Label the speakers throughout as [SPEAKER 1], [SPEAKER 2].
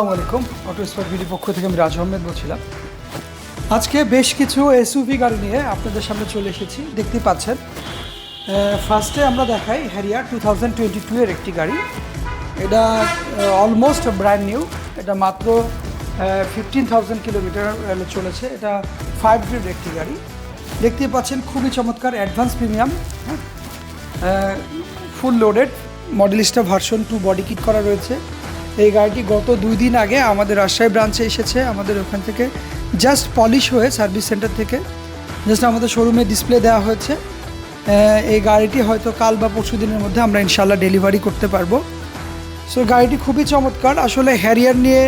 [SPEAKER 1] আসসালামু আলাইকুম। Auto spot BD পক্ষ থেকে আমি রাজ আহমেদ বলছিলাম। আজকে বেশ কিছু এসইউভি গাড়ি নিয়ে আপনাদের সামনে চলে এসেছি। দেখতে পাচ্ছেন ফার্স্টে আমরা দেখাই Harrier two thousand twenty two এর একটি গাড়ি। এটা অলমোস্ট ব্র্যান্ড নিউ এটা মাত্র ফিফটিন থাউজেন্ড কিলোমিটার চলেছে। এটা ফাইভ গ্রেড একটি গাড়ি। দেখতে পাচ্ছেন, খুবই চমৎকার advance premium full loaded Modellista version two body kit করা রয়েছে। এই গাড়িটি গত দুই দিন আগে আমাদের রাজশাহী ব্রাঞ্চে এসেছে। আমাদের ওখান থেকে জাস্ট পলিশ হয়ে সার্ভিস সেন্টার থেকে জাস্ট আমাদের শোরুমে ডিসপ্লে দেওয়া হয়েছে। এই গাড়িটি হয়তো কাল বা পরশু দিনের মধ্যে আমরা ইনশাল্লাহ ডেলিভারি করতে পারব। সো গাড়িটি খুবই চমৎকার। আসলে হ্যারিয়ার নিয়ে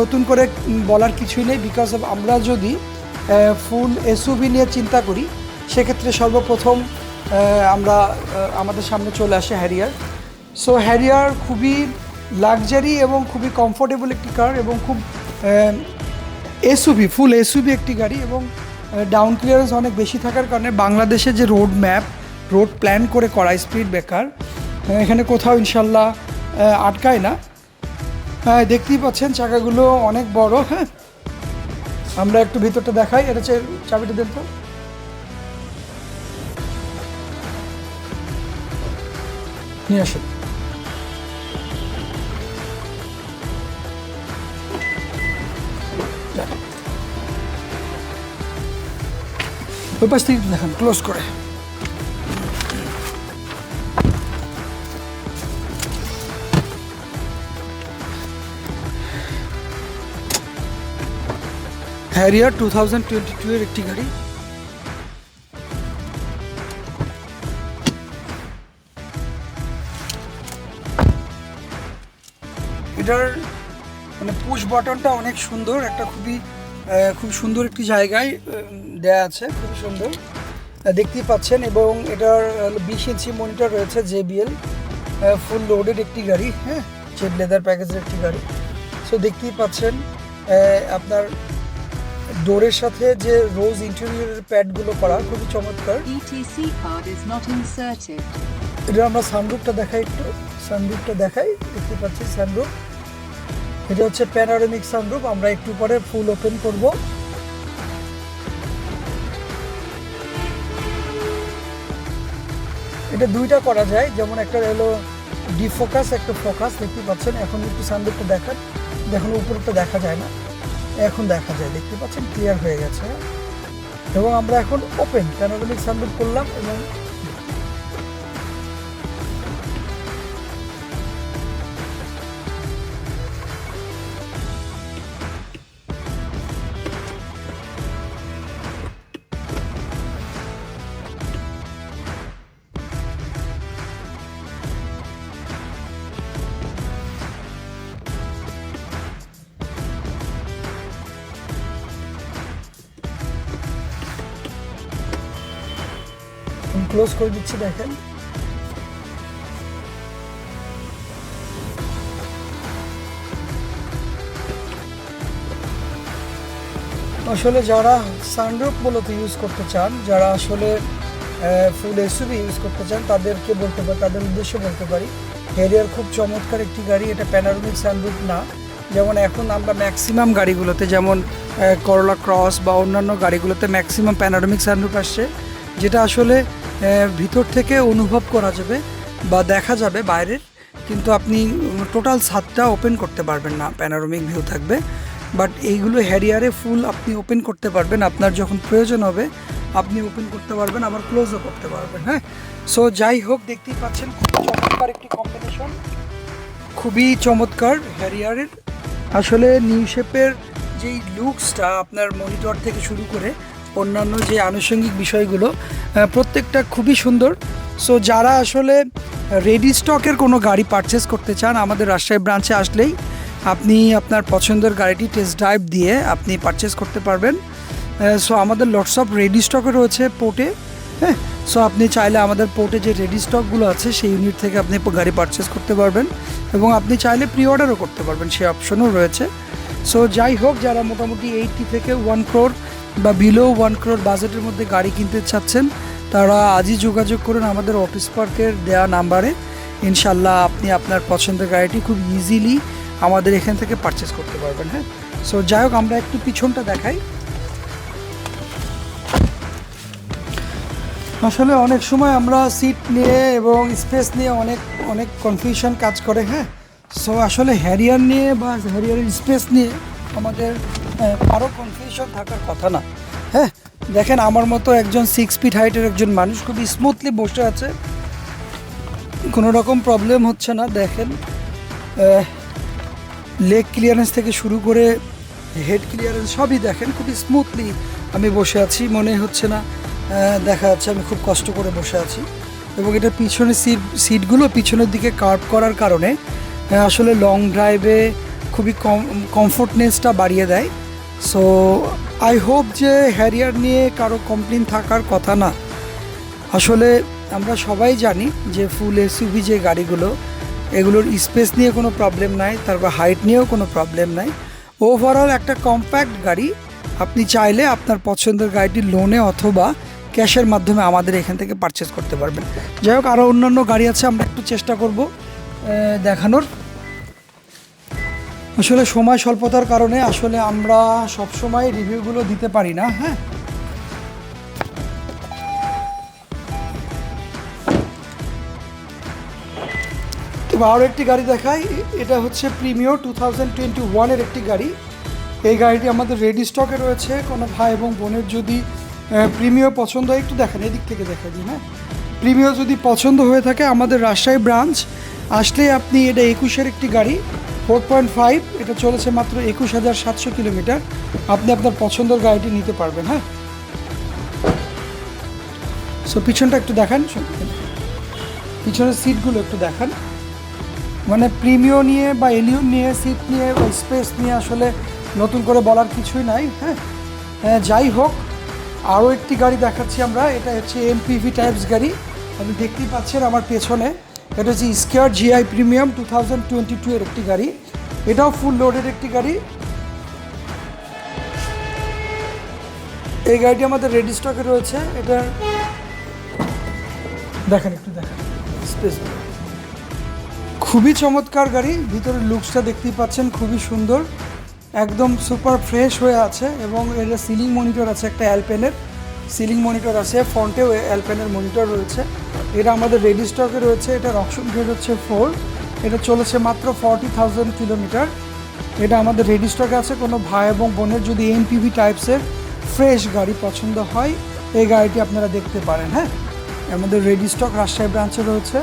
[SPEAKER 1] নতুন করে বলার কিছুই নেই বিকজ অফ আমরা যদি ফুল এসইউভি নিয়ে চিন্তা করি, সেক্ষেত্রে সর্বপ্রথম আমরা আমাদের সামনে চলে আসে হ্যারিয়ার সো হ্যারিয়ার খুবই লাক্সারি এবং খুবই কমফোর্টেবল একটি কার এবং খুব এসইউভি ফুল এসইউভি একটি গাড়ি এবং ডাউন ক্লিয়ারেন্স অনেক বেশি থাকার কারণে বাংলাদেশে যে রোড ম্যাপ রোড প্ল্যান করে করা স্পিড ব্রেকার এখানে কোথাও ইনশাল্লাহ আটকায় না। হ্যাঁ দেখতেই পাচ্ছেন চাকাগুলো অনেক বড় হ্যাঁ। আমরা একটু ভিতরটা দেখাই, এটা হচ্ছে চাবিটা দেন তো। নিয়ে আসুন। ওই পাশ থেকে দেখান ক্লোজ করে Harrier two thousand twenty two এর একটি গাড়ি। এটার মানে পুশ বাটনটা অনেক সুন্দর, একটা খুবই খুব সুন্দর একটি জায়গায় দেয়া আছে খুবই সুন্দর। দেখতেই পাচ্ছেন এবং এটার বিশ ইঞ্চি মনিটর রয়েছে জেবিএল ফুল লোডেড একটি গাড়ি হ্যাঁ? জেড লেদার প্যাকেজের একটি গাড়ি। সো দেখতেই পাচ্ছেন আপনার ডোরের সাথে যে রোজ ইন্টেরিয়রের প্যাডগুলো করা খুবই চমৎকার।
[SPEAKER 2] Inserted.
[SPEAKER 1] এটা আমরা সানরুফটা দেখাই একটু সানরুফটা দেখাই দেখতে পাচ্ছি সানরুফ এটা হচ্ছে প্যানারোমিক সানরুফ আমরা একটু পরে ফুল ওপেন করব। এটা দুইটা করা যায়, যেমন একটা হলো ডিফোকাস একটা ফোকাস দেখতে পাচ্ছেন? এখন একটু সানরুফটা দেখান। দেখুন, উপরটা দেখা যায় না। এখন দেখা যায়, দেখতে পাচ্ছেন? ক্লিয়ার হয়ে গেছে। এবং আমরা এখন ওপেন প্যানারোমিক সানরুফ করলাম এবং ক্লোজ করে দিচ্ছি, দেখেন। আসলে যারা সানরুফ মূলত ইউজ করতে চান, যারা আসলে ফুল এসইউভি ইউজ করতে চান, তাদেরকে বলতে পারি, তাদের উদ্দেশ্যে বলতে পারি হেরিয়ার খুব চমৎকার একটি গাড়ি, এটা প্যানারোমিক সানরুফ না। যেমন এখন আমরা ম্যাক্সিমাম গাড়িগুলোতে, যেমন করলা ক্রস বা অন্যান্য গাড়িগুলোতে ম্যাক্সিমাম প্যানারোমিক সানরুফ আসছে। যেটা আসলে ভিতর থেকে অনুভব করা যাবে বা দেখা যাবে বাইরের, কিন্তু আপনি টোটাল ছাদটা ওপেন করতে পারবেন না। প্যানারোমিক ভিউ থাকবে। বাট এইগুলো হ্যারিয়ারে ফুল আপনি ওপেন করতে পারবেন। আপনার যখন প্রয়োজন হবে, আপনি ওপেন করতে পারবেন, আবার ক্লোজও করতে পারবেন হ্যাঁ? সো যাই হোক, দেখতেই পাচ্ছেন খুব চমৎকার একটি কম্বিনেশন খুবই চমৎকার হ্যারিয়ারের। আসলে নিউ শেপের যেই লুকসটা আপনার মনিটর থেকে শুরু করে অন্যান্য যে আনুষঙ্গিক বিষয়গুলো প্রত্যেকটা খুবই সুন্দর। সো যারা আসলে রেডি স্টকের কোনো গাড়ি পারচেস করতে চান, আমাদের রাজশাহী ব্রাঞ্চে আসলেই আপনি আপনার পছন্দের গাড়িটি টেস্ট ড্রাইভ দিয়ে আপনি পারচেস করতে পারবেন। সো আমাদের লটস অফ রেডি স্টকে রয়েছে পোর্টে হ্যাঁ? সো আপনি চাইলে আমাদের পোর্টে যে রেডি স্টকগুলো আছে, সেই ইউনিট থেকে আপনি গাড়ি পারচেস করতে পারবেন এবং আপনি চাইলে প্রি অর্ডারও করতে পারবেন সেই অপশনও রয়েছে। সো যাই হোক, যারা মোটামুটি এইটটি থেকে ওয়ান ক্রোর বা বিলো ওয়ান ক্রোর বাজেটের মধ্যে গাড়ি কিনতে চাচ্ছেন, তারা আজই যোগাযোগ করুন আমাদের অফিস পার্কের দেওয়া নাম্বারে ইনশাল্লাহ আপনি আপনার পছন্দের গাড়িটি খুব ইজিলি আমাদের এখান থেকে পারচেস করতে পারবেন হ্যাঁ? সো যাই হোক, আমরা একটু পিছনটা দেখাই। আসলে অনেক সময় আমরা সিট নিয়ে এবং স্পেস নিয়ে অনেক অনেক কনফিউশন কাজ করে হ্যাঁ? সো আসলে হ্যারিয়ার নিয়ে বা হ্যারিয়ারের স্পেস নিয়ে আমাদের কারও কনফিউশন থাকার কথা না। হ্যাঁ দেখেন আমার মতো একজন সিক্স ফিট হাইটের একজন মানুষ খুবই স্মুথলি বসে আছে। কোনো রকম প্রবলেম হচ্ছে না, দেখেন। লেগ ক্লিয়ারেন্স থেকে শুরু করে হেড ক্লিয়ারেন্স সবই দেখেন, খুবই স্মুথলি আমি বসে আছি, মনে হচ্ছে না দেখা যাচ্ছে আমি খুব কষ্ট করে বসে আছি। এবং এটা পিছনে সিট সিটগুলো পিছনের দিকে কার্ভ করার কারণে আসলে লং ড্রাইভে খুবই কম কমফোর্টনেসটা বাড়িয়ে দেয়। সো আই হোপ যে হ্যারিয়ার নিয়ে কারও কমপ্লেন থাকার কথা না। আসলে আমরা সবাই জানি যে ফুল এসইউভি যে গাড়িগুলো, এগুলোর স্পেস নিয়ে কোনো প্রবলেম নাই, তারপর হাইট নিয়েও কোনো প্রবলেম নাই। ওভারঅল একটা কম্প্যাক্ট গাড়ি, আপনি চাইলে আপনার পছন্দের গাড়িটি লোনে অথবা ক্যাশের মাধ্যমে আমাদের এখান থেকে পারচেস করতে পারবেন। যাই হোক আরও অন্যান্য গাড়ি আছে, আমরা একটু চেষ্টা করব দেখানোর। আসলে সময় স্বল্পতার কারণে আসলে আমরা সব সময় রিভিউগুলো দিতে পারি না হ্যাঁ? এবার আরও একটি গাড়ি দেখাই। এটা হচ্ছে প্রিমিয়ো টু থাউজেন্ড টোয়েন্টি ওয়ানের একটি গাড়ি। এই গাড়িটি আমাদের রেডি স্টকে রয়েছে। কোনো ভাই এবং বোনের যদি প্রিমিয়ো পছন্দ হয়, একটু দেখেন, এদিক থেকে দেখা দিই হ্যাঁ? প্রিমিয়ো যদি পছন্দ হয়ে থাকে আমাদের রাজশাহী ব্রাঞ্চ, আসলে আপনি এটা একুশের একটি গাড়ি। ফোর পয়েন্ট ফাইভ এটা চলেছে মাত্র একুশ হাজার সাতশো কিলোমিটার। আপনি আপনার পছন্দের গাড়িটি নিতে পারবেন হ্যাঁ? সো পিছনটা একটু দেখান। পিছনের সিটগুলো একটু দেখান। মানে প্রিমিও নিয়ে বা এলিয়ন নিয়ে সিট নিয়ে বা স্পেস নিয়ে আসলে নতুন করে বলার কিছুই নাই হ্যাঁ? হ্যাঁ, যাই হোক আরও একটি গাড়ি দেখাচ্ছি আমরা। এটা হচ্ছে এমপিভি টাইপস গাড়ি। আপনি দেখতেই পাচ্ছেন আমার পেছনে এটা হচ্ছে Esquire GI premium two thousand twenty two এর একটি গাড়ি। এটাও ফুল লোডের একটি গাড়ি। এই গাড়িটি আমাদের রেডি স্টকে রয়েছে। এটা দেখেন একটু দেখেন। স্পেস খুবই চমৎকার গাড়ি। ভিতরের লুকসটা দেখতেই পাচ্ছেন, খুবই সুন্দর। একদম সুপার ফ্রেশ হয়ে আছে এবং এর সিলিং মনিটর আছে একটা অ্যালপেনের সিলিং মনিটর আছে ফ্রন্টেও অ্যালপেনের মনিটর রয়েছে। এটা আমাদের রেডি স্টকে রয়েছে এটার অপশন গ্রেড হচ্ছে ফোর এটা চলেছে মাত্র ফর্টি থাউজেন্ড কিলোমিটার এটা আমাদের রেডি স্টকে আছে, কোনো ভাই এবং বোনের যদি এমপিভি টাইপসের ফ্রেশ গাড়ি পছন্দ হয়, এই গাড়িটি আপনারা দেখতে পারেন হ্যাঁ? আমাদের রেডি স্টক রাজশাহী ব্রাঞ্চে রয়েছে।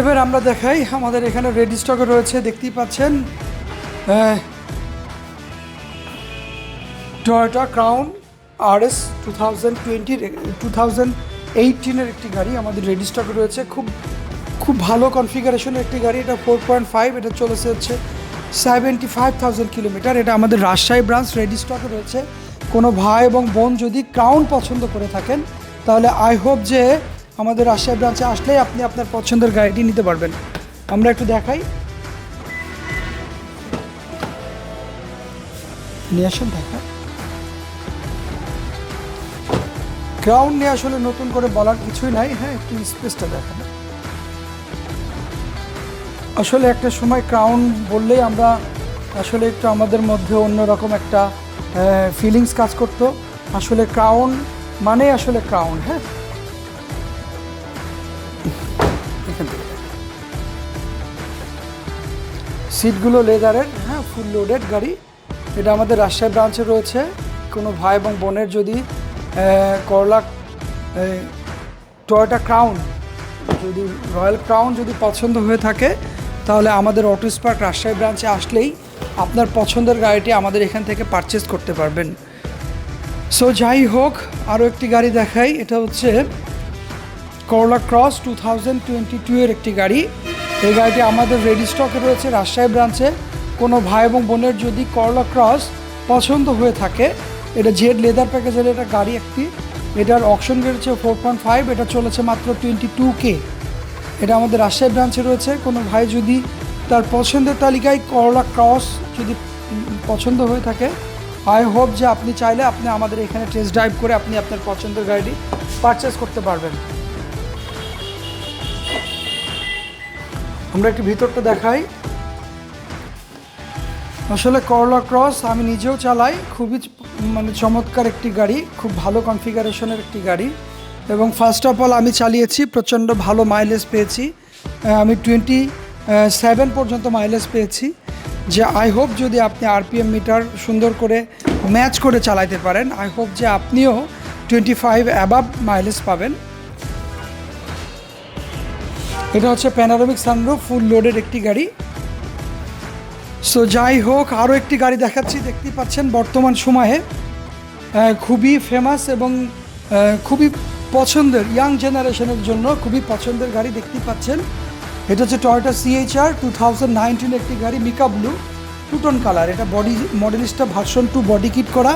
[SPEAKER 1] এবার আমরা দেখাই আমাদের এখানে রেডি স্টকে রয়েছে, দেখতেই পাচ্ছেন। টয়োটা ক্রাউন আর এস টু থাউজেন্ড টোয়েন্টির টু থাউজেন্ড এইটিনের একটি গাড়ি আমাদের রেডি স্টকে রয়েছে। খুব খুব ভালো কনফিগারেশনের একটি গাড়ি, এটা ফোর পয়েন্ট ফাইভ এটা চলেছে হচ্ছে সেভেন্টি ফাইভ থাউজেন্ড কিলোমিটার এটা আমাদের রাজশাহী ব্রাঞ্চ রেডি স্টকে রয়েছে। কোনো ভাই এবং বোন যদি ক্রাউন পছন্দ করে থাকেন, তাহলে আই হোপ যে আমাদের রাজশাহী ব্রাঞ্চে আসলেই আপনি আপনার পছন্দের গাড়িটি নিতে পারবেন। আমরা একটু দেখাই। নিয়ে আসেন দেখা। ক্রাউন নিয়ে আসলে নতুন করে বলার কিছুই নাই। হ্যাঁ একটু স্পেসটা দেখান। আসলে একটা সময় ক্রাউন বললেই আমরা আসলে একটু আমাদের মধ্যে অন্যরকম একটা ফিলিংস কাজ করতো। আসলে ক্রাউন মানে আসলে ক্রাউন হ্যাঁ? সিটগুলো লেদারের হ্যাঁ ফুল লোডেড গাড়ি। এটা আমাদের রাজশাহী ব্রাঞ্চে রয়েছে। কোনো ভাই এবং বোনের যদি করলা টয়োটা ক্রাউন যদি রয়্যাল ক্রাউন যদি পছন্দ হয়ে থাকে, তাহলে আমাদের অটো স্পার্ক রাজশাহী ব্রাঞ্চে আসলেই আপনার পছন্দের গাড়িটি আমাদের এখান থেকে পারচেস করতে পারবেন। সো যাই হোক আরও একটি গাড়ি দেখাই। এটা হচ্ছে Corolla Cross two thousand twenty two এর একটি গাড়ি। এই গাড়িটি আমাদের রেডি স্টকে রয়েছে রাজশাহী ব্রাঞ্চে কোনো ভাই এবং বোনের যদি করলা ক্রস পছন্দ হয়ে থাকে, এটা জেড লেদার প্যাকেজের এটা গাড়ি একটি। এটার অপশন রয়েছে ফোর পয়েন্ট ফাইভ এটা চলেছে মাত্র টোয়েন্টি টু কে এটা আমাদের রাজশাহী ব্রাঞ্চে রয়েছে। কোনো ভাই যদি তার পছন্দের তালিকায় করলা ক্রস যদি পছন্দ হয়ে থাকে আই হোপ যে আপনি চাইলে আপনি আমাদের এখানে টেস্ট ড্রাইভ করে আপনি আপনার পছন্দের গাড়িটি পারচেস করতে পারবেন। আমরা একটু ভিতরটা দেখাই। আসলে করলা ক্রস আমি নিজেও চালাই, খুবই মানে চমৎকার একটি গাড়ি, খুব ভালো কনফিগারেশনের একটি গাড়ি এবং ফার্স্ট অফ অল আমি চালিয়েছি, প্রচণ্ড ভালো মাইলেজ পেয়েছি। আমি টোয়েন্টি সেভেন পর্যন্ত মাইলেজ পেয়েছি। যে আই হোপ যদি আপনি আরপিএম মিটার সুন্দর করে ম্যাচ করে চালাইতে পারেন আই হোপ যে আপনিও টোয়েন্টি ফাইভ অ্যাবাভ মাইলেজ পাবেন। এটা হচ্ছে প্যানারোমিক সানরুফ ফুল লোডের একটি গাড়ি। সো যাই হোক আরও একটি গাড়ি দেখাচ্ছি দেখতে পাচ্ছেন বর্তমান সময়ে। খুবই ফেমাস এবং খুবই পছন্দের ইয়াং জেনারেশনের জন্য খুবই পছন্দের গাড়ি দেখতে পাচ্ছেন। এটা হচ্ছে Toyota CHR two thousand nineteen একটি গাড়ি mica blue two tone colour এটা বডি মডেলিস্টটা ভার্সন টু বডি কিট করা।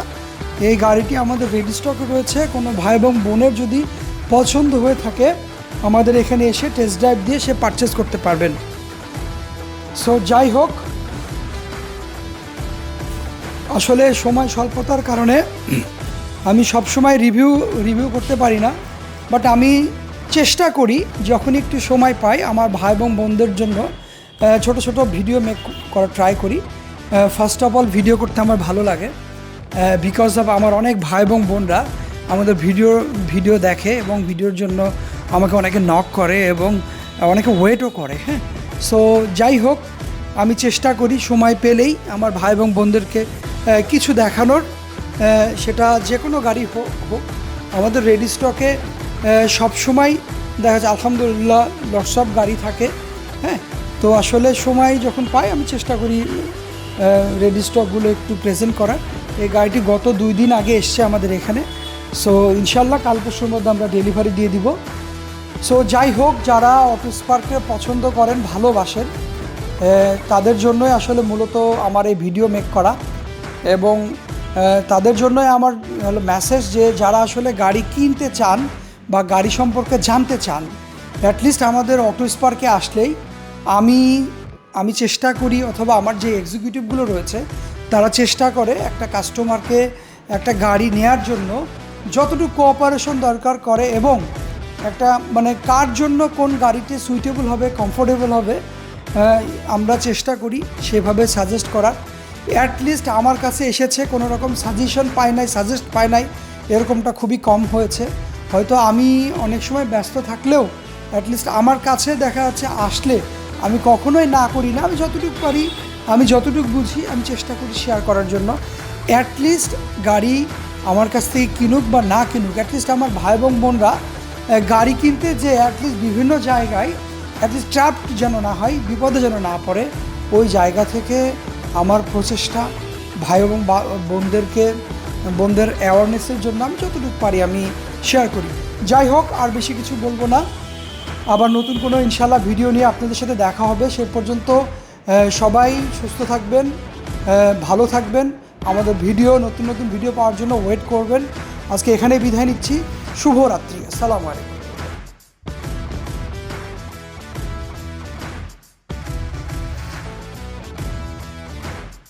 [SPEAKER 1] এই গাড়িটি আমাদের রেডি স্টকে রয়েছে। কোনো ভাই এবং বোনের যদি পছন্দ হয়ে থাকে আমাদের এখানে এসে টেস্ট ড্রাইভ দিয়ে সে পারচেস করতে পারবেন। সো যাই হোক, আসলে সময় স্বল্পতার কারণে আমি সব সময় রিভিউ রিভিউ করতে পারি না। বাট আমি চেষ্টা করি, যখন একটু সময় পাই, আমার ভাই এবং বোনদের জন্য ছোট ছোট ভিডিও মেক করা ট্রাই করি। ফার্স্ট অফ অল ভিডিও করতে আমার ভালো লাগে। বিকজ অফ আমার অনেক ভাই এবং বোনরা আমাদের ভিডিও ভিডিও দেখে এবং ভিডিওর জন্য আমাকে অনেকে নক করে এবং অনেকে ওয়েটও করে হ্যাঁ? সো যাই হোক, আমি চেষ্টা করি সময় পেলেই আমার ভাই এবং বোনদেরকে কিছু দেখানোর। সেটা যে কোনো গাড়ি হোক হোক, আমাদের রেডি স্টকে সবসময় দেখা যায় আলহামদুলিল্লাহ অফ গাড়ি থাকে হ্যাঁ? তো আসলে সময় যখন পাই, আমি চেষ্টা করি রেডি স্টকগুলো একটু প্রেজেন্ট করার। এই গাড়িটি গত দুই দিন আগে এসছে আমাদের এখানে। সো ইনশাল্লাহ কাল পরশুর মধ্যে আমরা ডেলিভারি দিয়ে দিব। সো যাই হোক, যারা অটো স্পার্ককে পছন্দ করেন, ভালোবাসেন তাদের জন্যই আসলে মূলত আমার এই ভিডিও মেক করা। এবং তাদের জন্যই আমার, হলো মেসেজ যে, যারা আসলে গাড়ি কিনতে চান বা গাড়ি সম্পর্কে জানতে চান অ্যাটলিস্ট আমাদের অটো স্পার্কে আসলেই আমি আমি চেষ্টা করি অথবা আমার যে এক্সিকিউটিভগুলো রয়েছে, তারা চেষ্টা করে একটা কাস্টমারকে একটা গাড়ি নেয়ার জন্য যতটুকু কোঅপারেশন দরকার করে এবং একটা মানে কার জন্য কোন গাড়িতে সুইটেবল হবে কমফোর্টেবল হবে আমরা চেষ্টা করি সেভাবে সাজেস্ট করার। অ্যাটলিস্ট আমার কাছে এসেছে, কোনো রকম সাজেশন পাই নাই সাজেস্ট পাই নাই, এরকমটা খুবই কম হয়েছে। হয়তো আমি অনেক সময় ব্যস্ত থাকলেও অ্যাটলিস্ট আমার কাছে দেখা যাচ্ছে আসলে আমি কখনোই না করি না। আমি যতটুকু পারি, আমি যতটুকু বুঝি, আমি চেষ্টা করি শেয়ার করার জন্য। অ্যাটলিস্ট গাড়ি আমার কাছ থেকে কিনুক বা না কিনুক অ্যাটলিস্ট আমার ভাই এবং বোনরা গাড়ি কিনতে যে অ্যাটলিস্ট বিভিন্ন জায়গায় অ্যাটলিস্ট ট্র্যাপড যেন না হয়, বিপদে যেন না পড়ে, ওই জায়গা থেকে আমার প্রচেষ্টা ভাই এবং বোনদেরকে, বোনদের অ্যাওয়ারনেসের জন্য আমি যতটুকু পারি আমি শেয়ার করি। যাই হোক, আর বেশি কিছু বলব না। আবার নতুন কোনো ইনশাল্লাহ ভিডিও নিয়ে আপনাদের সাথে দেখা হবে। সে পর্যন্ত সবাই সুস্থ থাকবেন ভালো থাকবেন। আমাদের ভিডিও নতুন নতুন ভিডিও পাওয়ার জন্য ওয়েট করবেন। আজকে এখানেই বিদায় নিচ্ছি। শুভরাত্রি আসসালামু আলাইকুম।